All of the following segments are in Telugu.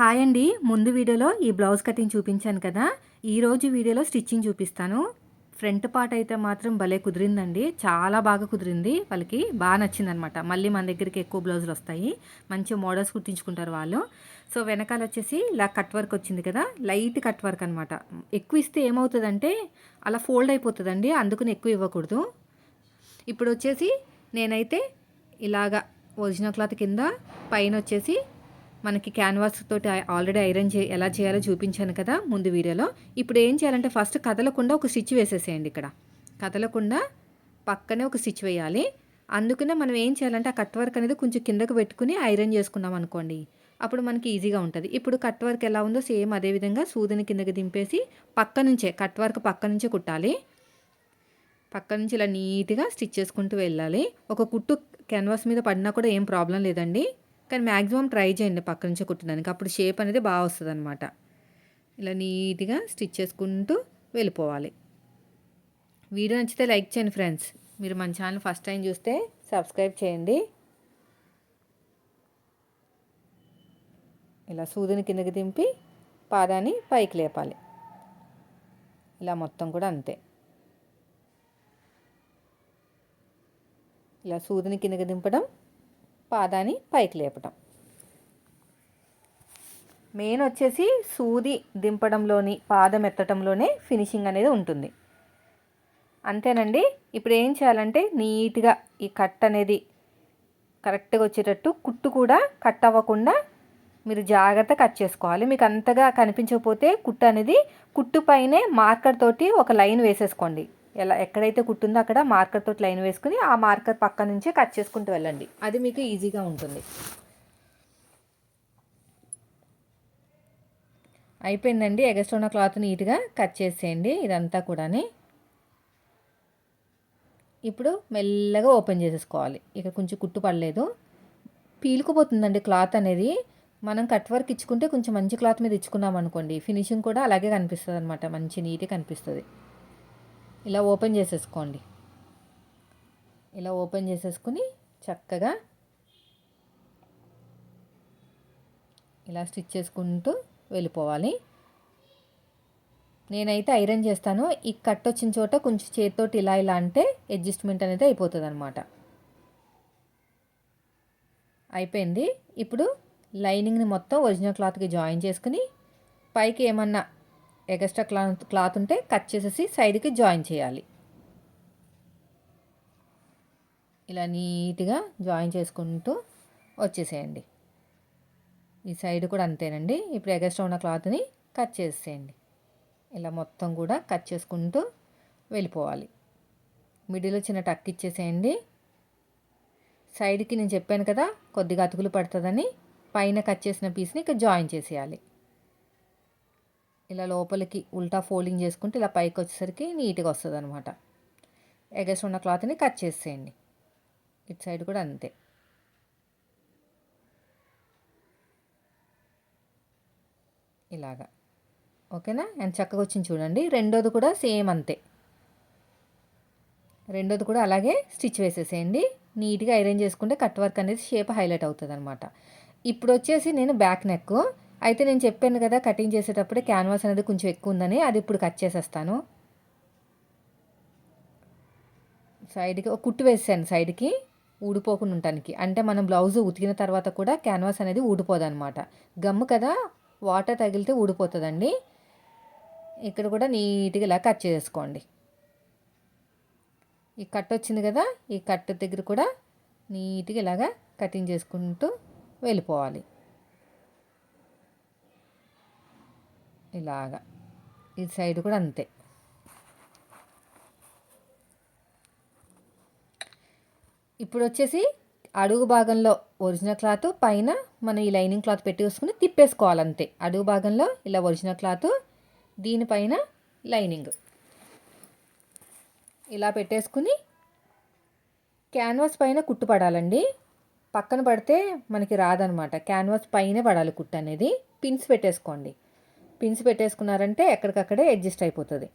హాయ్ అండి. ముందు వీడియోలో ఈ బ్లౌజ్ కటింగ్ చూపించాను కదా. ఈరోజు వీడియోలో స్టిచ్చింగ్ చూపిస్తాను. ఫ్రంట్ పార్ట్ అయితే మాత్రం భలే కుదిరిందండి. చాలా బాగా కుదిరింది. వాళ్ళకి బాగా నచ్చిందనమాట. మళ్ళీ మన దగ్గరికి ఎక్కువ బ్లౌజులు వస్తాయి. మంచి మోడల్స్ కుట్టించుకుంటారు వాళ్ళు. సో వెనకాల వచ్చేసి ఇలా కట్ వర్క్ వచ్చింది కదా. లైట్ కట్ వర్క్ అనమాట. ఎక్కువ ఇస్తే ఏమవుతుందంటే అలా ఫోల్డ్ అయిపోతుందండి. అందుకని ఎక్కువ ఇవ్వకూడదు. ఇప్పుడు వచ్చేసి నేనైతే ఇలాగా ఒరిజినల్ క్లాత్ కింద పైన వచ్చేసి మనకి క్యాన్వాస్ తోటి ఆల్రెడీ ఐరన్ చే ఎలా చేయాలో చూపించాను కదా ముందు వీడియోలో. ఇప్పుడు ఏం చేయాలంటే ఫస్ట్ కదలకుండా ఒక స్టిచ్ వేసేసేయండి ఇక్కడ. కదలకుండా పక్కనే ఒక స్టిచ్ వేయాలి. అందుకనే మనం ఏం చేయాలంటే ఆ కట్ వర్క్ అనేది కొంచెం కిందకు పెట్టుకుని ఐరన్ చేసుకున్నాం అనుకోండి. అప్పుడు మనకి ఈజీగా ఉంటుంది. ఇప్పుడు కట్ వర్క్ ఎలా ఉందో సేమ్ అదే విధంగా సూదిని కిందకి దింపేసి పక్క నుంచే కట్ వర్క్ పక్క నుంచే కుట్టాలి. పక్క నుంచి ఇలా నీట్గా స్టిచ్ చేసుకుంటూ వెళ్ళాలి. ఒక కుట్టు క్యాన్వాస్ మీద పడినా కూడా ఏం ప్రాబ్లం లేదండి. కానీ మ్యాక్సిమం ట్రై చేయండి పక్క నుంచి కుట్టడానికి. అప్పుడు షేప్ అనేది బాగా వస్తుంది అనమాట ఇలా నీట్గా స్టిచ్ చేసుకుంటూ వెళ్ళిపోవాలి. వీడియో నచ్చితే లైక్ చేయండి ఫ్రెండ్స్. మీరు మన ఛానల్ ఫస్ట్ టైం చూస్తే సబ్స్క్రైబ్ చేయండి. ఇలా సూదిని కిందకి దింపి పాదాన్ని పైకి లేపాలి. ఇలా మొత్తం కూడా అంతే. ఇలా సూదిని కిందకి దింపడం పాదాన్ని పైకి లేపటం. మెయిన్ వచ్చేసి సూది దింపడంలోని పాదం ఎత్తడంలోనే ఫినిషింగ్ అనేది ఉంటుంది. అంతేనండి ఇప్పుడు ఏం చేయాలంటే నీట్గా ఈ కట్ అనేది కరెక్ట్గా వచ్చేటట్టు కుట్టు కూడా కట్ అవ్వకుండా మీరు జాగ్రత్త కట్ చేసుకోవాలి. మీకు అంతగా కనిపించకపోతే కుట్టు అనేది కుట్టు పైనే మార్కర్ తోటి ఒక లైన్ వేసేసుకోండి. ఎలా ఎక్కడైతే కుట్టుందో అక్కడ మార్కర్ తోటి లైన్ వేసుకుని ఆ మార్కర్ పక్క నుంచే కట్ చేసుకుంటూ వెళ్ళండి. అది మీకు ఈజీగా ఉంటుంది. అయిపోయిందండి. ఎగస్ట్రా ఉన్న క్లాత్ నీట్గా కట్ చేసేయండి. ఇదంతా కూడాని. ఇప్పుడు మెల్లగా ఓపెన్ చేసేసుకోవాలి. ఇక కొంచెం కుట్టు పడలేదు. పీలుకుపోతుందండి క్లాత్ అనేది. మనం కట్ వర్క్ ఇచ్చుకుంటే కొంచెం మంచి క్లాత్ మీద ఇచ్చుకున్నాం అనుకోండి ఫినిషింగ్ కూడా అలాగే కనిపిస్తుంది అనమాట మంచి నీట్గా కనిపిస్తుంది. ఇలా ఓపెన్ చేసేసుకోండి. ఇలా ఓపెన్ చేసేసుకుని చక్కగా ఇలా స్టిచ్ చేసుకుంటూ వెళ్ళిపోవాలి. నేనైతే ఐరన్ చేస్తాను. ఈ కట్ వచ్చిన చోట కొంచెం చేతితోటి ఇలా ఇలా అంటే అడ్జస్ట్మెంట్ అనేది అయిపోతుంది అనమాట అయిపోయింది. ఇప్పుడు లైనింగ్ని మొత్తం ఒరిజినల్ క్లాత్కి జాయిన్ చేసుకుని పైకి ఏమన్నా ఎగస్ట్రా క్లాత్ క్లాత్ ఉంటే కట్ చేసేసి సైడ్కి జాయిన్ చేయాలి. ఇలా నీట్గా జాయిన్ చేసుకుంటూ వచ్చేసేయండి. ఈ సైడ్ కూడా అంతేనండి. ఇప్పుడు ఎగస్ట్రా ఉన్న క్లాత్ని కట్ చేసేయండి ఇలా మొత్తం కూడా కట్ చేసుకుంటూ వెళ్ళిపోవాలి. మిడిల్లో చిన్న టక్ ఇచ్చేసేయండి. సైడ్కి నేను చెప్పాను కదా కొద్దిగా అతుకులు పడుతుందని పైన కట్ చేసిన పీస్ని ఇక జాయిన్ చేసేయాలి. ఇలా లోపలికి ఉల్టా ఫోల్డింగ్ చేసుకుంటే ఇలా పైకి వచ్చేసరికి నీట్గా వస్తుంది అనమాట ఎగస్ ఉన్న క్లాత్ని కట్ చేసేయండి. ఇటు సైడ్ కూడా అంతే. ఇలాగా. ఓకేనా? అండ్ చక్కగా వచ్చింది చూడండి. రెండోది కూడా సేమ్ అంతే. రెండోది కూడా అలాగే స్టిచ్ వేసేసేయండి. నీట్గా అరేంజ్ చేసుకుంటే కట్ వర్క్ అనేది షేప్ హైలైట్ అవుతుంది అనమాట ఇప్పుడు వచ్చేసి నేను బ్యాక్ నెక్ అయితే నేను చెప్పాను కదా కటింగ్ చేసేటప్పుడు క్యాన్వాస్ అనేది కొంచెం ఎక్కువ ఉందని అది ఇప్పుడు కట్ చేసేస్తాను. సైడ్కి ఒక కుట్టు వేసాను సైడ్కి ఊడిపోకుండా ఉండటానికి. అంటే మనం బ్లౌజ్ ఉతికిన తర్వాత కూడా క్యాన్వాస్ అనేది ఊడిపోదు అనమాట గమ్ము కదా వాటర్ తగిలితే ఊడిపోతుందండి. ఇక్కడ కూడా నీట్గా ఇలా కట్ చేసుకోండి. ఈ కట్ వచ్చింది కదా ఈ కట్ దగ్గర కూడా నీట్గా ఇలాగా కటింగ్ చేసుకుంటూ వెళ్ళిపోవాలి. ఇలాగా. ఈ సైడ్ కూడా అంతే. ఇప్పుడు వచ్చేసి అడుగు భాగంలో ఒరిజినల్ క్లాత్ పైన మనం ఈ లైనింగ్ క్లాత్ పెట్టేసుకుని తిప్పేసుకోవాలి అంతే అడుగు భాగంలో ఇలా ఒరిజినల్ క్లాత్ దీనిపైన లైనింగ్. ఇలా పెట్టేసుకుని క్యాన్వాస్ పైన కుట్టు పడాలండి. పక్కన పడితే మనకి రాదనమాట. క్యాన్వాస్ పైన పడాలి కుట్టు అనేది. పిన్స్ పెట్టేసుకోండి. పిన్స్ పెట్టేసుకున్నారంటే ఎక్కడికక్కడే అడ్జస్ట్ అయిపోతుంది.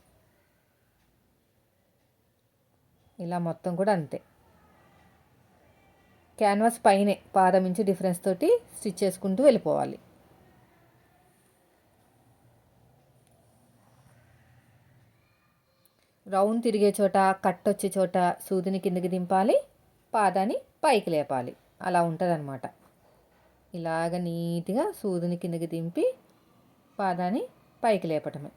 ఇలా మొత్తం కూడా అంతే. క్యాన్వాస్ పైనే పాదం నుంచి డిఫరెన్స్ తోటి స్టిచ్ చేసుకుంటూ వెళ్ళిపోవాలి. రౌండ్ తిరిగే చోట కట్ వచ్చే చోట సూదిని కిందకి దింపాలి పాదాన్ని పైకి లేపాలి. అలా ఉంటుందన్నమాట. ఇలాగ నీట్గా సూదిని కిందకి దింపి పాదాన్ని పైకి లేపటమే.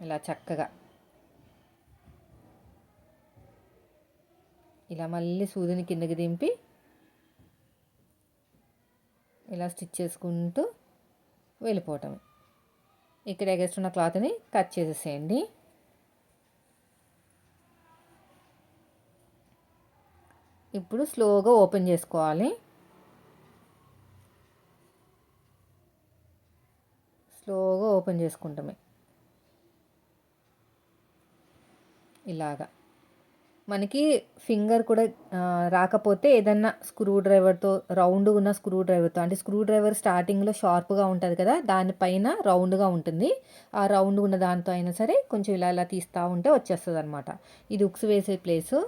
ఇలా చక్కగా. ఇలా మళ్ళీ సూదిని కిందకి దింపి ఇలా స్టిచ్ చేసుకుంటూ వెళ్ళిపోవటం ఇక్కడ ఎగేస్తున్న క్లాత్ని కట్ చేసేసేయండి. ఇప్పుడు స్లోగా ఓపెన్ చేసుకోవాలి. స్లోగా ఓపెన్ చేసుకుంటామే. ఇలాగా. మనకి ఫింగర్ కూడా రాకపోతే ఏదన్నా స్క్రూ డ్రైవర్తో రౌండ్ ఉన్న స్క్రూ డ్రైవర్తో అంటే స్క్రూ డ్రైవర్ స్టార్టింగ్లో షార్ప్గా ఉంటుంది కదా దానిపైన రౌండ్గా ఉంటుంది. ఆ రౌండ్ ఉన్న దాంతో అయినా సరే కొంచెం ఇలా ఇలా తీస్తూ ఉంటే వచ్చేస్తుంది అనమాట ఇది ఉక్స్ వేసే ప్లేసు.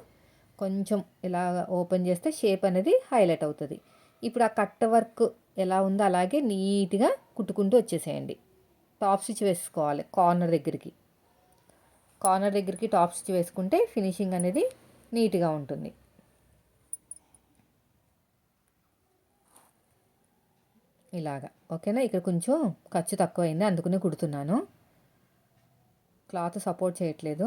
కొంచెం ఇలా ఓపెన్ చేస్తే షేప్ అనేది హైలైట్ అవుతుంది. ఇప్పుడు ఆ కట్ వర్క్ ఎలా ఉందో అలాగే నీట్గా కుట్టుకుంటూ వచ్చేసేయండి. టాప్ స్టిచ్ వేసుకోవాలి కార్నర్ దగ్గరికి. కార్నర్ దగ్గరికి టాప్ స్టిచ్ వేసుకుంటే ఫినిషింగ్ అనేది నీట్గా ఉంటుంది. ఇలాగా. ఓకేనా? ఇక్కడ కొంచెం ఖర్చు తక్కువైంది అందుకనే కుడుతున్నాను. క్లాత్ సపోర్ట్ చేయట్లేదు.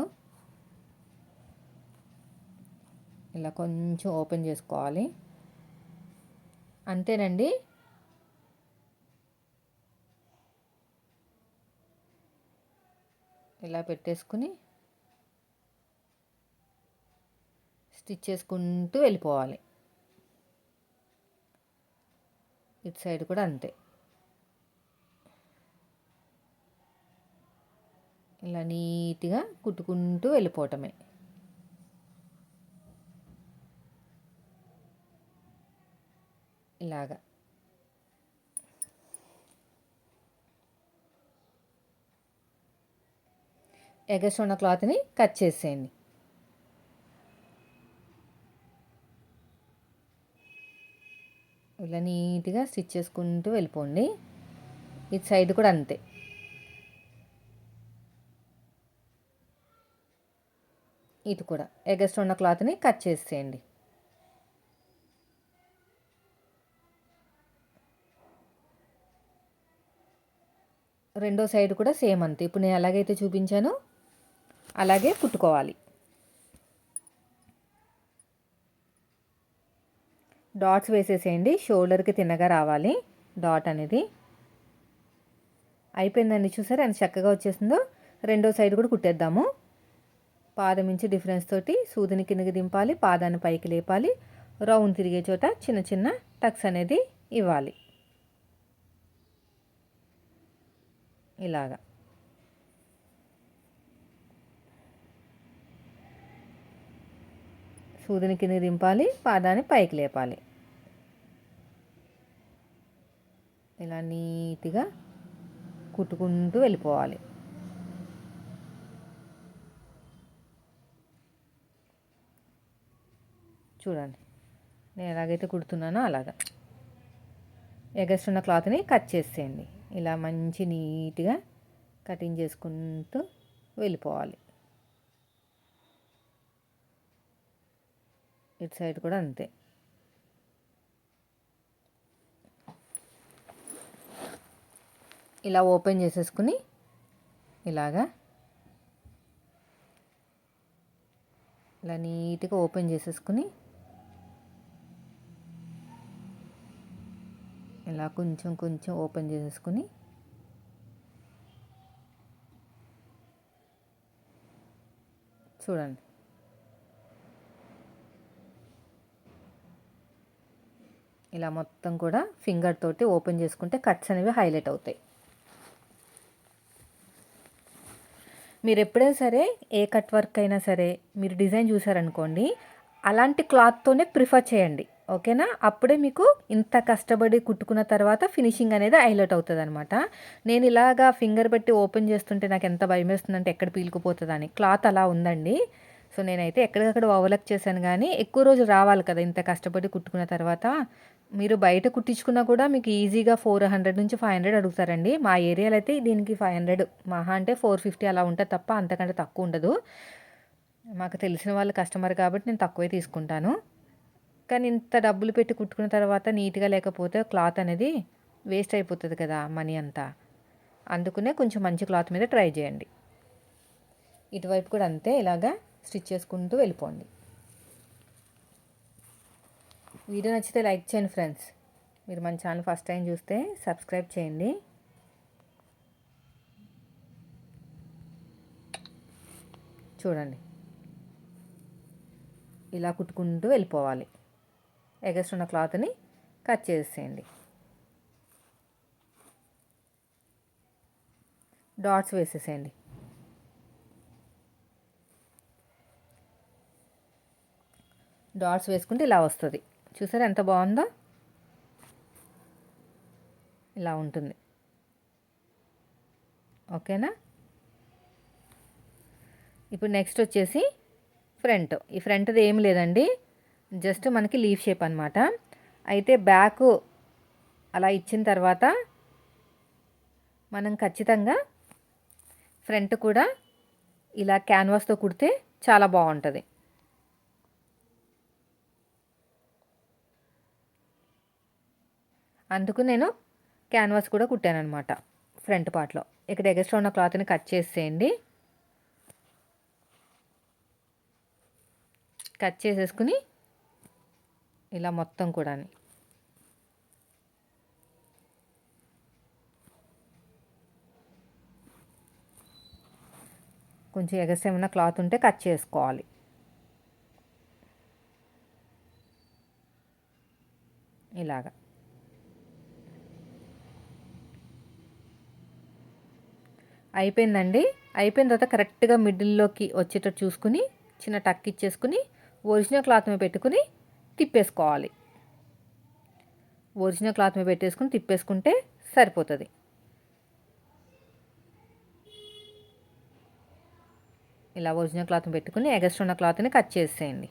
ఇలా కొంచెం ఓపెన్ చేసుకోవాలి. అంతేనండి? ఇలా పెట్టేసుకుని స్టిచ్ చేసుకుంటూ వెళ్ళిపోవాలి. ఇటు సైడ్ కూడా అంతే. ఇలా నీట్గా కుట్టుకుంటూ వెళ్ళిపోవటమే. ఇలాగా. ఎగస్ట్ ఉన్న క్లాత్ని కట్ చేసేయండి. ఇలా నీట్గా స్టిచ్ చేసుకుంటూ వెళ్ళిపోండి. ఇటు సైడ్ కూడా అంతే. ఇది కూడా. ఎగస్ట్ ఉన్న క్లాత్ని కట్ చేసేయండి. రెండో సైడ్ కూడా సేమ్ అంతే. ఇప్పుడు నేను ఎలాగైతే చూపించానో అలాగే కుట్టుకోవాలి. డాట్స్ వేసేసేయండి. షోల్డర్కి తిన్నగా రావాలి. డాట్ అనేది అయిపోయిందండి చూసారా? ఎంత చక్కగా వచ్చేసిందో. రెండో సైడ్ కూడా కుట్టేద్దాము. పాదం నుంచి డిఫరెన్స్ తోటి సూదిని కిందకి దింపాలి. పాదాన్ని పైకి లేపాలి. రౌండ్ తిరిగే చోట చిన్న చిన్న టక్స్ అనేది ఇవ్వాలి. ఇలాగా. సూదిని కింద దింపాలి పాదాన్ని పైకి లేపాలి. ఇలా నీట్గా కుట్టుకుంటూ వెళ్ళిపోవాలి. చూడండి నేను ఎలాగైతే కుడుతున్నానో అలాగా. ఎగస్టున్న క్లాత్ని కట్ చేసేయండి. ఇలా మంచి నీట్గా కటింగ్ చేసుకుంటూ వెళ్ళిపోవాలి. ఇటు సైడ్ కూడా అంతే. ఇలా ఓపెన్ చేసేసుకుని ఇలాగా ఇలా నీట్గా ఓపెన్ చేసేసుకుని ఇలా కొంచెం కొంచెం ఓపెన్ చేసేసుకుని చూడండి. ఇలా మొత్తం కూడా ఫింగర్ తోటి ఓపెన్ చేసుకుంటే కట్స్ అనేవి హైలైట్ అవుతాయి. మీరు ఎప్పుడైనా సరే ఏ కట్ వర్క్ అయినా సరే మీరు డిజైన్ చూసారనుకోండి అలాంటి క్లాత్తోనే ప్రిఫర్ చేయండి. ఓకేనా? అప్పుడే మీకు ఇంత కష్టపడి కుట్టుకున్న తర్వాత ఫినిషింగ్ అనేది హైలైట్ అవుతుంది అనమాట నేను ఇలాగా ఫింగర్ పెట్టి ఓపెన్ చేస్తుంటే నాకు ఎంత భయం వేస్తుందంటే ఎక్కడ పీలుకుపోతుందని క్లాత్ అలా ఉందండి. సో నేనైతే ఎక్కడికక్కడ ఓవర్లక్ చేశాను కానీ ఎక్కువ రోజు రావాలి కదా ఇంత కష్టపడి కుట్టుకున్న తర్వాత. మీరు బయట కుట్టించుకున్నా కూడా మీకు ఈజీగా ఫోర్ హండ్రెడ్ నుంచి ఫైవ్ హండ్రెడ్ అడుగుతారండి. మా ఏరియాలో అయితే దీనికి ఫైవ్ హండ్రెడ్ మహా అంటే ఫోర్ ఫిఫ్టీ అలా ఉంటుంది తప్ప అంతకంటే తక్కువ ఉండదు. మాకు తెలిసిన వాళ్ళు కస్టమర్ కాబట్టి నేను తక్కువే తీసుకుంటాను. కానీ ఇంత డబ్బులు పెట్టి కుట్టుకున్న తర్వాత నీట్గా లేకపోతే క్లాత్ అనేది వేస్ట్ అయిపోతుంది కదా మనీ అంతా. అందుకునే కొంచెం మంచి క్లాత్ మీద ట్రై చేయండి. ఇటువైపు కూడా అంతే ఇలాగా స్టిచ్ చేసుకుంటూ వెళ్ళిపోండి. వీడియో నచ్చితే లైక్ చేయండి ఫ్రెండ్స్. మీరు మన ఛానల్ ఫస్ట్ టైం చూస్తే సబ్స్క్రైబ్ చేయండి. చూడండి. ఇలా కుట్టుకుంటూ వెళ్ళిపోవాలి. ఎగస్ట్ ఉన్న క్లాత్ని కట్ చేసేయండి. డాట్స్ వేసేసేయండి. డాట్స్ వేసుకుంటే ఇలా వస్తుంది. చూసారా ఎంత బాగుందో? ఇలా ఉంటుంది. ఓకేనా? ఇప్పుడు నెక్స్ట్ వచ్చేసి ఫ్రంట్. ఈ ఫ్రంట్ది ఏం లేదండి. జస్ట్ మనకి లీఫ్ షేప్ అనమాట అయితే బ్యాక్ అలా ఇచ్చిన తర్వాత మనం ఖచ్చితంగా ఫ్రంట్ కూడా ఇలా క్యాన్వాస్తో కుడితే చాలా బాగుంటుంది. అందుకు నేను క్యాన్వాస్ కూడా కుట్టాను అనమాట ఫ్రంట్ పార్ట్లో. ఇక్కడ ఎగస్ట్రా ఉన్న క్లాత్ని కట్ చేసేయండి. కట్ చేసేసుకుని ఇలా మొత్తం కూడా కొంచెం ఎగస్ట్రా ఏమైనా క్లాత్ ఉంటే కట్ చేసుకోవాలి. ఇలాగా. అయిపోయిందండి. అయిపోయిన తర్వాత కరెక్ట్గా మిడిల్లోకి వచ్చేటట్టు చూసుకుని చిన్న టక్ ఇచ్చేసుకుని ఒరిజినల్ క్లాత్ మీద పెట్టుకుని తిప్పేసుకోవాలి. ఒరిజినల్ క్లాత్ మీద పెట్టేసుకుని తిప్పేసుకుంటే సరిపోతుంది. ఇలా ఒరిజినల్ క్లాత్ని పెట్టుకుని ఎగస్ట్ ఉన్న క్లాత్ని కట్ చేసేయండి.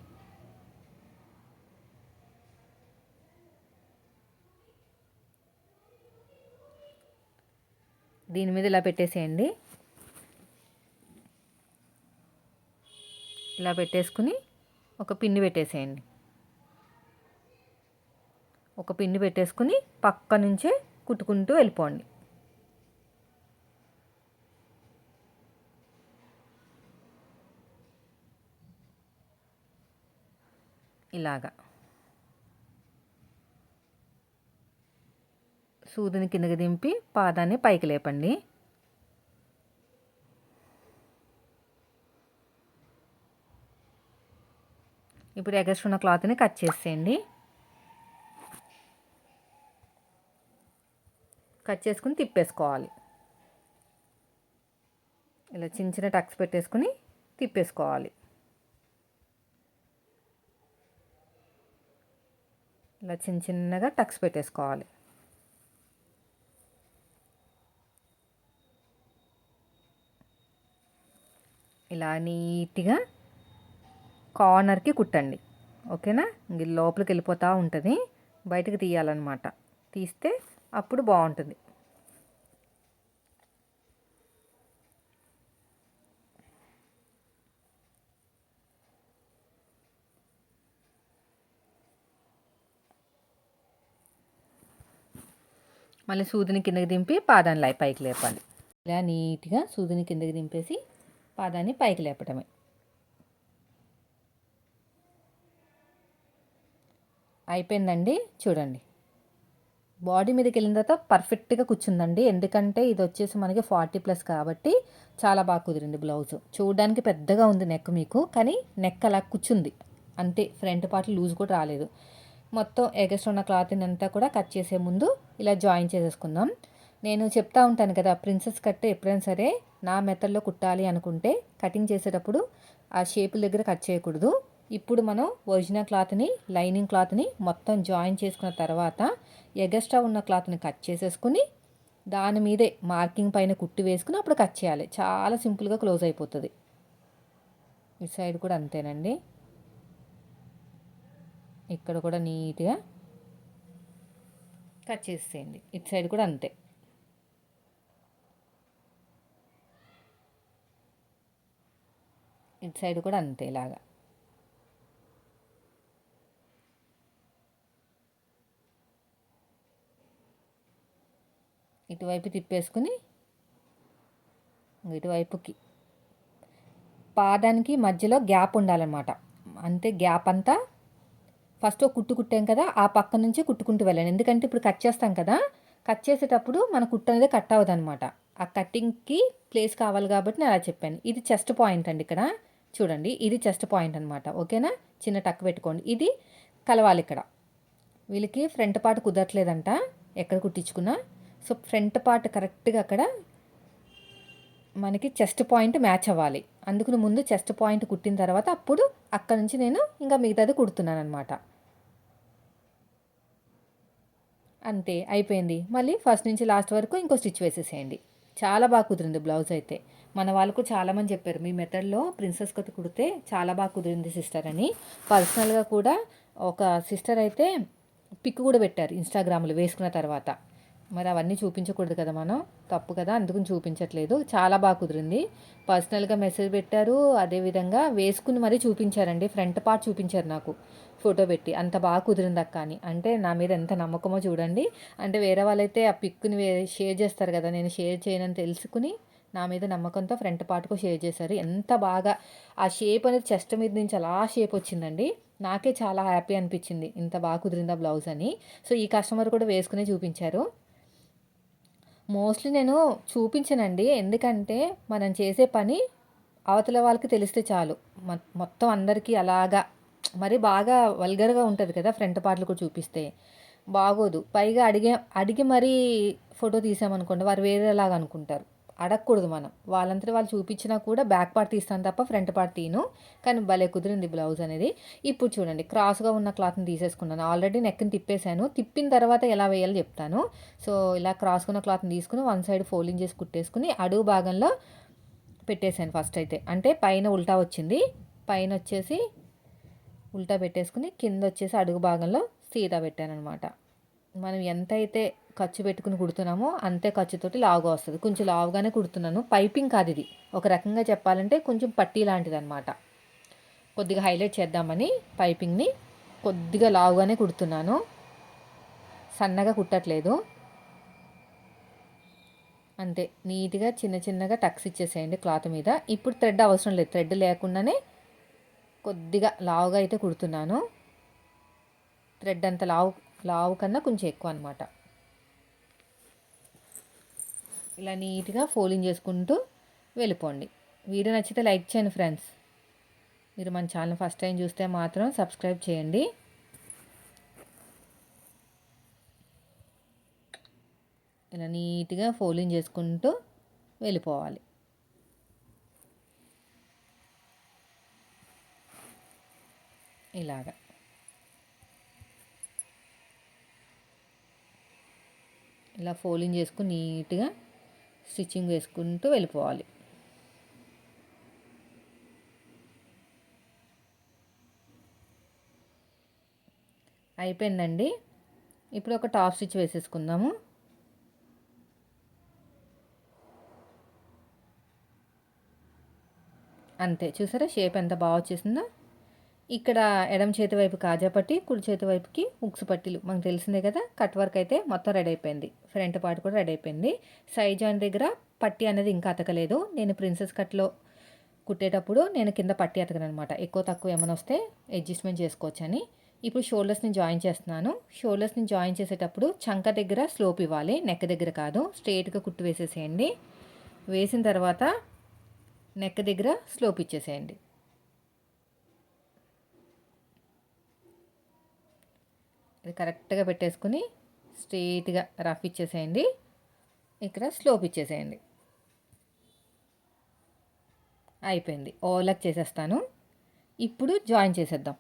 దీని మీద ఇలా పెట్టేసేయండి. ఇలా పెట్టేసుకుని ఒక పిన్ని పెట్టేసేయండి. ఒక పిండి పెట్టేసుకుని పక్క నుంచే కుట్టుకుంటూ వెళ్ళిపోండి. ఇలాగా. సూదిని కిందకి దింపి పాదాన్ని పైకి లేపండి. ఇప్పుడు ఎగస్ట్రున్న క్లాత్ని కట్ చేసేయండి. కట్ చేసుకుని తిప్పేసుకోవాలి. ఇలా చిన్న చిన్న టక్స్ పెట్టేసుకుని తిప్పేసుకోవాలి. ఇలా చిన్న చిన్నగా టక్స్ పెట్టేసుకోవాలి. ఇలా నీట్గా కార్నర్కి కుట్టండి. ఓకేనా? ఇంక లోపలికి వెళ్ళిపోతూ ఉంటుంది. బయటకు తీయాలన్నమాట. తీస్తే అప్పుడు బాగుంటుంది. మళ్ళీ సూదిని కిందకి దింపి పాదాన్ని పైకి లేపాలి. ఇలా నీట్గా సూదిని కిందకి దింపేసి పాదాన్ని పైకి లేపటమే. అయిపోయిందండి? చూడండి. బాడీ మీదకి వెళ్ళిన తర్వాత పర్ఫెక్ట్గా కూర్చుందండి. ఎందుకంటే ఇది వచ్చేసి మనకి ఫార్టీ ప్లస్ కాబట్టి చాలా బాగా కుదిరింది బ్లౌజ్. చూడడానికి పెద్దగా ఉంది నెక్ మీకు కానీ నెక్ అలా కూర్చుంది. అంతే ఫ్రంట్ పార్ట్ లూజ్ కూడా రాలేదు. మొత్తం ఎగస్ట్ ఉన్న క్లాత్ని అంతా కూడా కట్ చేసే ముందు ఇలా జాయిన్ చేసేసుకుందాం. నేను చెప్తా ఉంటాను కదా ప్రిన్సెస్ కట్ ఎప్పుడైనా సరే నా మెథడ్లో కుట్టాలి అనుకుంటే కటింగ్ చేసేటప్పుడు ఆ షేపుల దగ్గర కట్ చేయకూడదు. ఇప్పుడు మనం ఒరిజినల్ క్లాత్ని లైనింగ్ క్లాత్ని మొత్తం జాయిన్ చేసుకున్న తర్వాత ఎగస్ట్రా ఉన్న క్లాత్ని కట్ చేసేసుకుని దాని మీదే మార్కింగ్ పైన కుట్టి వేసుకుని అప్పుడు కట్ చేయాలి. చాలా సింపుల్గా క్లోజ్ అయిపోతుంది. ఇటు సైడ్ కూడా అంతేనండి. ఇక్కడ కూడా నీట్గా కట్ చేసేయండి. ఇటు సైడ్ కూడా అంతే. ఇటు సైడ్ కూడా అంతే ఇలాగా. ఇటువైపు తిప్పేసుకుని ఇటువైపుకి. పాదానికి మధ్యలో గ్యాప్ ఉండాలన్నమాట. అంతే గ్యాప్ అంతా ఫస్ట్ కుట్టు కుట్టాం కదా ఆ పక్క నుంచి కుట్టుకుంటూ వెళ్ళాను ఎందుకంటే ఇప్పుడు కట్ చేస్తాం కదా కట్ చేసేటప్పుడు మన కుట్టు అనేది కట్ అవ్వదు అనమాట ఆ కట్టింగ్కి ప్లేస్ కావాలి కాబట్టి నేను అలా చెప్పాను. ఇది చెస్ట్ పాయింట్ అండి ఇక్కడ. చూడండి ఇది చెస్ట్ పాయింట్ అనమాట ఓకేనా? చిన్న టక్ పెట్టుకోండి. ఇది కలవాలి ఇక్కడ. వీళ్ళకి ఫ్రంట్ పార్ట్ కుదరట్లేదంట. ఎక్కడ కుట్టించుకున్నా. సో ఫ్రంట్ పార్ట్ కరెక్ట్గా అక్కడ మనకి చెస్ట్ పాయింట్ మ్యాచ్ అవ్వాలి. అందుకు ముందు చెస్ట్ పాయింట్ కుట్టిన తర్వాత అప్పుడు అక్కడ నుంచి నేను ఇంకా మిగతాది కుడుతున్నాను అనమాట అంతే అయిపోయింది. మళ్ళీ ఫస్ట్ నుంచి లాస్ట్ వరకు ఇంకో స్టిచ్ వేసేసేయండి. చాలా బాగా కుదిరింది బ్లౌజ్ అయితే. మన వాళ్ళకు చాలామంది చెప్పారు మీ మెథడ్లో ప్రిన్సెస్ కొత్త కుడితే చాలా బాగా కుదిరింది సిస్టర్ అని. పర్సనల్గా కూడా ఒక సిస్టర్ అయితే పిక్ కూడా పెట్టారు ఇన్స్టాగ్రామ్లో వేసుకున్న తర్వాత. మరి అవన్నీ చూపించకూడదు కదా మనం? తప్పు కదా? అందుకని చూపించట్లేదు. చాలా బాగా కుదిరింది. పర్సనల్గా మెసేజ్ పెట్టారు. అదేవిధంగా వేసుకుని మరీ చూపించారండి. ఫ్రంట్ పార్ట్ చూపించారు నాకు. ఫోటో పెట్టి. అంత బాగా కుదిరింది అక్క అని. అంటే నా మీద ఎంత నమ్మకమో చూడండి. అంటే వేరే వాళ్ళైతే ఆ పిక్ని షేర్ చేస్తారు కదా. నేను షేర్ చేయనని తెలుసుకుని నా మీద నమ్మకంతో ఫ్రంట్ పార్ట్కు షేర్ చేశారు. ఎంత బాగా ఆ షేప్ అనేది చెస్ట్ మీద నుంచి అలా షేప్ వచ్చిందండి. నాకే చాలా హ్యాపీ అనిపించింది. ఇంత బాగా కుదిరిందా బ్లౌజ్ అని. సో ఈ కస్టమర్ కూడా వేసుకునే చూపించారు. మోస్ట్లీ నేను చూపించనండి. ఎందుకంటే మనం చేసే పని అవతల వాళ్ళకి తెలిస్తే చాలు. మొత్తం అందరికీ అలాగా మరి బాగా వల్గర్గా ఉంటుంది కదా ఫ్రంట్ పార్ట్లు కూడా చూపిస్తే. బాగోదు. పైగా అడిగే అడిగి మరీ ఫోటో తీసామనుకోండి వారు వేరేలాగా అనుకుంటారు అడగకూడదు మనం. వాళ్ళంతా వాళ్ళు చూపించినా కూడా బ్యాక్ పార్ట్ తీస్తాను తప్ప ఫ్రంట్ పార్ట్ తీను కానీ భలే కుదిరింది బ్లౌజ్ అనేది. ఇప్పుడు చూడండి క్రాస్గా ఉన్న క్లాత్ని తీసేసుకున్నాను. ఆల్రెడీ నెక్ని తిప్పేశాను. తిప్పిన తర్వాత ఎలా వేయాలో చెప్తాను. సో ఇలా క్రాస్గా ఉన్న క్లాత్ని తీసుకుని వన్ సైడ్ ఫోల్డింగ్ చేసి కుట్టేసుకుని అడుగు భాగంలో పెట్టేశాను ఫస్ట్ అయితే. అంటే పైన ఉల్టా వచ్చింది. పైన వచ్చేసి ఉల్టా పెట్టేసుకుని కింద వచ్చేసి అడుగు భాగంలో సీదా పెట్టాను అనమాట మనం ఎంత అయితే ఖర్చు పెట్టుకుని కుడుతున్నామో అంతే ఖర్చుతోటి లావుగా వస్తుంది. కొంచెం లావుగానే కుడుతున్నాను. పైపింగ్ కాదు ఇది. ఒక రకంగా చెప్పాలంటే కొంచెం పట్టీ లాంటిది అనమాట కొద్దిగా హైలైట్ చేద్దామని పైపింగ్ని కొద్దిగా లావుగానే కుడుతున్నాను. సన్నగా కుట్టట్లేదు. అంతే. నీట్గా చిన్న చిన్నగా టక్స్ ఇచ్చేసేయండి క్లాత్ మీద. ఇప్పుడు థ్రెడ్ అవసరం లేదు. థ్రెడ్ లేకుండానే కొద్దిగా లావుగా అయితే కుడుతున్నాను. థ్రెడ్ అంత లావు లావు కన్నా కొంచెం ఎక్కువ అనమాట ఇలా నీట్గా ఫోల్డింగ్ చేసుకుంటూ వెళ్ళిపోండి. వీడియో నచ్చితే లైక్ చేయండి ఫ్రెండ్స్. మీరు మన ఛానల్ ఫస్ట్ టైం చూస్తే మాత్రం సబ్స్క్రైబ్ చేయండి. ఇలా నీట్గా ఫోల్డింగ్ చేసుకుంటూ వెళ్ళిపోవాలి. ఇలాగా. ఇలా ఫోల్డింగ్ చేసుకుని నీట్గా స్టిచ్చింగ్ వేసుకుంటూ వెళ్ళిపోవాలి. అయిపోయిందండి. ఇప్పుడు ఒక టాప్ స్టిచ్ వేసేసుకుందాము. అంతే చూసారా షేప్ ఎంత బాగా వచ్చేసిందో? ఇక్కడ ఎడమ చేతి వైపు కాజా పట్టి కుడి చేతి వైపుకి ఉక్సు పట్టీలు. మనకు తెలిసిందే కదా కట్ వర్క్ అయితే మొత్తం రెడీ అయిపోయింది. ఫ్రంట్ పార్ట్ కూడా రెడీ అయిపోయింది. సైజ్ జాయిన్ దగ్గర పట్టి అనేది ఇంకా అతకలేదు. నేను ప్రిన్సెస్ కట్లో కుట్టేటప్పుడు నేను కింద పట్టి అతకను అనమాట ఎక్కువ తక్కువ ఏమైనా వస్తే అడ్జస్ట్మెంట్ చేసుకోవచ్చని ఇప్పుడు షోల్డర్స్ని జాయిన్ చేస్తున్నాను. షోల్డర్స్ని జాయిన్ చేసేటప్పుడు చంక దగ్గర స్లోప్ ఇవ్వాలి. నెక్ దగ్గర కాదు. స్ట్రేట్గా కుట్టు వేసేసేయండి. వేసిన తర్వాత నెక్ దగ్గర స్లోప్ ఇచ్చేసేయండి. ఇది కరెక్ట్గా పెట్టేసుకుని స్ట్రెయిట్గా రఫ్ ఇచ్చేసేయండి. ఇక్కడ స్లోప్ ఇచ్చేసేయండి. అయిపోయింది. ఓవర్లాక్ చేసేస్తాను. ఇప్పుడు జాయిన్ చేసేద్దాం.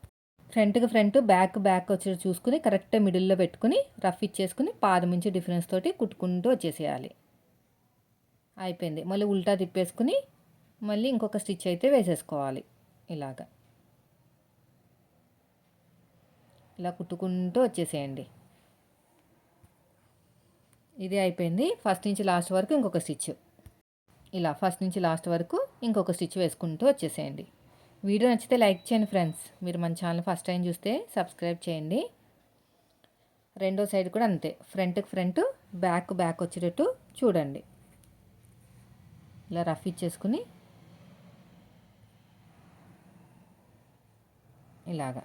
ఫ్రంట్కి ఫ్రంట్ బ్యాక్ బ్యాక్ వచ్చి చూసుకుని కరెక్ట్ మిడిల్లో పెట్టుకుని రఫ్ ఇచ్చేసుకుని పాదం నుంచి డిఫరెన్స్ తోటి కుట్టుకుంటూ వచ్చేసేయాలి. అయిపోయింది. మళ్ళీ ఉల్టా తిప్పేసుకుని మళ్ళీ ఇంకొక స్టిచ్ అయితే వేసేసుకోవాలి. ఇలాగా. ఇలా కుట్టుకుంటూ వచ్చేసేయండి. ఇది అయిపోయింది. ఫస్ట్ నుంచి లాస్ట్ వరకు ఇంకొక స్టిచ్. ఇలా ఫస్ట్ నుంచి లాస్ట్ వరకు ఇంకొక స్టిచ్ వేసుకుంటూ వచ్చేసేయండి. వీడియో నచ్చితే లైక్ చేయండి ఫ్రెండ్స్. మీరు మన ఛానల్ ఫస్ట్ టైం చూస్తే సబ్స్క్రైబ్ చేయండి. రెండో సైడ్ కూడా అంతే. ఫ్రంట్కి ఫ్రంట్ బ్యాక్ బ్యాక్ వచ్చేటట్టు చూడండి. ఇలా రఫ్ ఇచ్చేసుకుని ఇలాగా.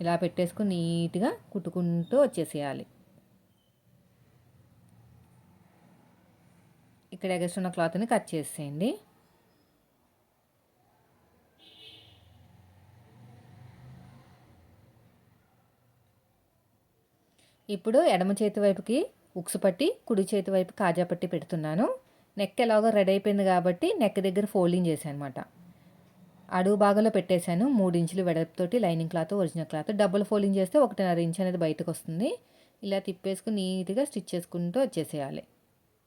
ఇలా పెట్టేసుకుని నీట్గా కుట్టుకుంటూ వచ్చేసేయాలి. ఇక్కడ ఎగస్ట్రున్న క్లాత్ని కట్ చేసేయండి. ఇప్పుడు ఎడమ చేతి వైపుకి ఉక్సు పట్టి కుడి చేతి వైపు కాజా పట్టి పెడుతున్నాను. నెక్ ఎలాగో రెడీ అయిపోయింది కాబట్టి నెక్ దగ్గర ఫోల్డింగ్ చేశాను అనమాట అడుగు భాగంలో పెట్టేశాను. మూడు ఇంచులు వెడల్పుతోటి lining cloth original cloth. Double folding చేస్తే ఒకటిన్నర ఇంచ్ అనేది బయటకు వస్తుంది ఇలా తిప్పేసుకుని నీట్గా స్టిచ్ చేసుకుంటూ వచ్చేసేయాలి.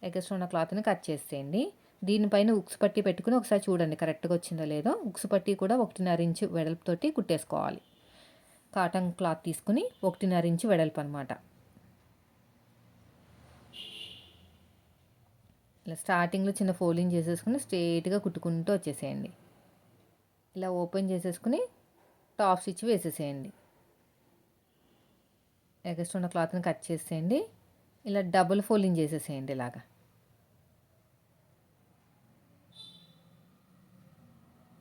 ఎగస్ట్రా ఉన్న క్లాత్ని కట్ చేసేయండి. దీనిపైన ఉక్స్ పట్టి పెట్టుకుని ఒకసారి చూడండి కరెక్ట్గా వచ్చిందో లేదో. ఉక్స్ పట్టి కూడా ఒకటిన్నర ఇంచు వెడల్పుతోటి కుట్టేసుకోవాలి. కాటన్ క్లాత్ తీసుకుని ఒకటిన్నర ఇంచు వెడల్పు అనమాట ఇలా స్టార్టింగ్లో చిన్న ఫోల్డింగ్ చేసేసుకుని స్ట్రేట్గా కుట్టుకుంటూ వచ్చేసేయండి. ఇలా ఓపెన్ చేసేసుకుని టాప్ స్టిచ్ వేసేసేయండి. ఎగస్ట్ ఉన్న క్లాత్ని కట్ చేసేయండి. ఇలా డబుల్ ఫోల్డింగ్ చేసేసేయండి ఇలాగా.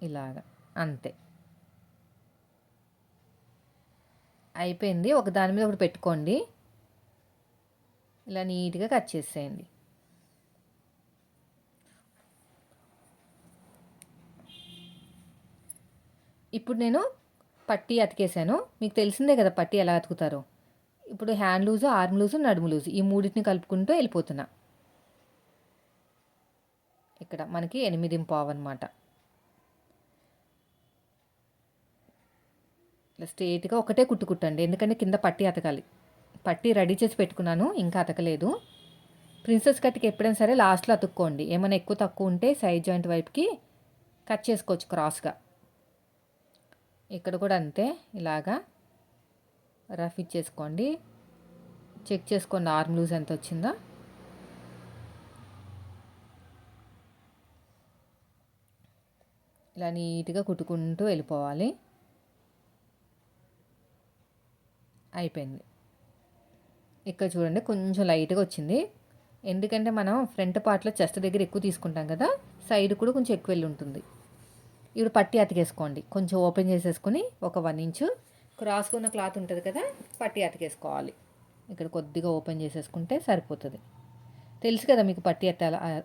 ఇలాగా. అంతే. అయిపోయింది. ఒక దాని మీద ఒకటి పెట్టుకోండి. ఇలా నీట్గా కట్ చేసేయండి. ఇప్పుడు నేను పట్టి అతికేసాను మీకు తెలిసిందే కదా పట్టీ ఎలా అతుకుతారో. ఇప్పుడు హ్యాండ్ లూజు ఆర్మ్ లూజు నడుము లూజు ఈ మూడింటిని కలుపుకుంటూ వెళ్ళిపోతున్నా. ఇక్కడ మనకి ఎనిమిది పావు అనమాట స్ట్రేట్గా ఒకటే కుట్టు కుట్టండి. ఎందుకంటే కింద పట్టి అతకాలి. పట్టి రెడీ చేసి పెట్టుకున్నాను ఇంకా అతకలేదు. ప్రిన్సెస్ కట్కి ఎప్పుడైనా సరే లాస్ట్లో అతుక్కోండి. ఏమైనా ఎక్కువ తక్కువ ఉంటే సైడ్ జాయింట్ వైపుకి కట్ చేసుకోవచ్చు క్రాస్గా. ఇక్కడ కూడా అంతే. ఇలాగా రఫ్ ఇచ్చేసుకోండి. చెక్ చేసుకోండి ఆర్మ్ లూజ్ ఎంత వచ్చిందో. ఇలా నీట్గా కుట్టుకుంటూ వెళ్ళిపోవాలి. అయిపోయింది. ఇక్కడ చూడండి కొంచెం లైట్గా వచ్చింది. ఎందుకంటే మనం ఫ్రంట్ పార్ట్లో చెస్ట్ దగ్గర ఎక్కువ తీసుకుంటాం కదా సైడ్ కూడా కొంచెం ఎక్కువ వెళ్ళి ఉంటుంది. ఇప్పుడు పట్టి అతికేసుకోండి. కొంచెం ఓపెన్ చేసేసుకొని ఒక వన్ ఇంచు క్రాస్కున్న క్లాత్ ఉంటుంది కదా పట్టి అతికేసుకోవాలి. ఇక్కడ కొద్దిగా ఓపెన్ చేసేసుకుంటే సరిపోతుంది. తెలుసు కదా మీకు పట్టి ఎట్ట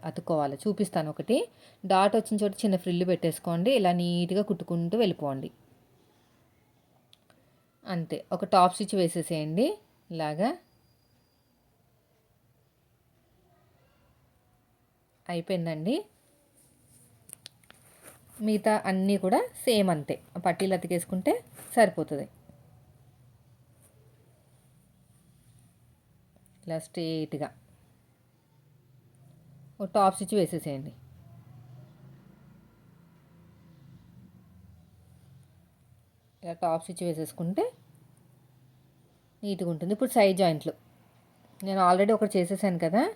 అతుక్కోవాలి. చూపిస్తాను ఒకటి. డాట్ వచ్చిన చోట చిన్న ఫ్రిల్లు పెట్టేసుకోండి. ఇలా నీట్గా కుట్టుకుంటూ వెళ్ళిపోండి. అంతే. ఒక టాప్ స్టిచ్ వేసేసేయండి. ఇలాగా. అయిపోయిందండి. మిగతా అన్నీ కూడా సేమ్ అంతే. పట్టీలు అతికేసుకుంటే సరిపోతుంది. ఇలా స్ట్రేట్గా. ఒక టాప్ స్టిచ్ వేసేసేయండి. ఇలా టాప్ స్టిచ్ వేసేసుకుంటే నీట్గా ఉంటుంది. ఇప్పుడు సైడ్ జాయింట్లు. నేను ఆల్రెడీ ఒకటి చేసేసాను కదా.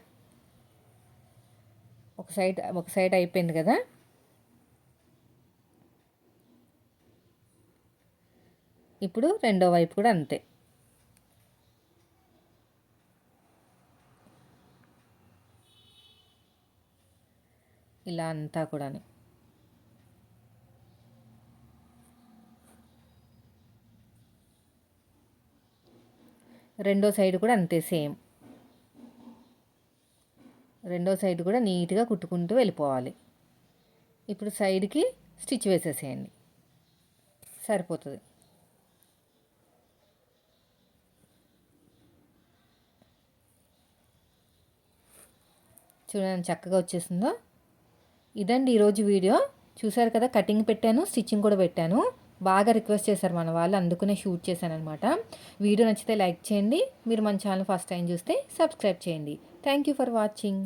ఒక సైడ్ ఒక సైడ్ అయిపోయింది కదా. ఇప్పుడు రెండో వైపు కూడా అంతే. ఇలా అంతా కూడా రెండో సైడ్ కూడా అంతే సేమ్. రెండో సైడ్ కూడా నీట్గా కుట్టుకుంటూ వెళ్ళిపోవాలి. ఇప్పుడు సైడ్కి స్టిచ్ వేసేసేయండి. సరిపోతుంది. చూడండి చక్కగా వచ్చేసిందో. ఇదండి ఈరోజు వీడియో. చూసారు కదా కటింగ్ పెట్టాను స్టిచ్చింగ్ కూడా పెట్టాను. బాగా రిక్వెస్ట్ చేశారు మన వాళ్ళు అందుకునే షూట్ చేశాను అనమాట వీడియో నచ్చితే లైక్ చేయండి. మీరు మన ఛానల్ ఫస్ట్ టైం చూస్తే సబ్స్క్రైబ్ చేయండి. Thank you for watching.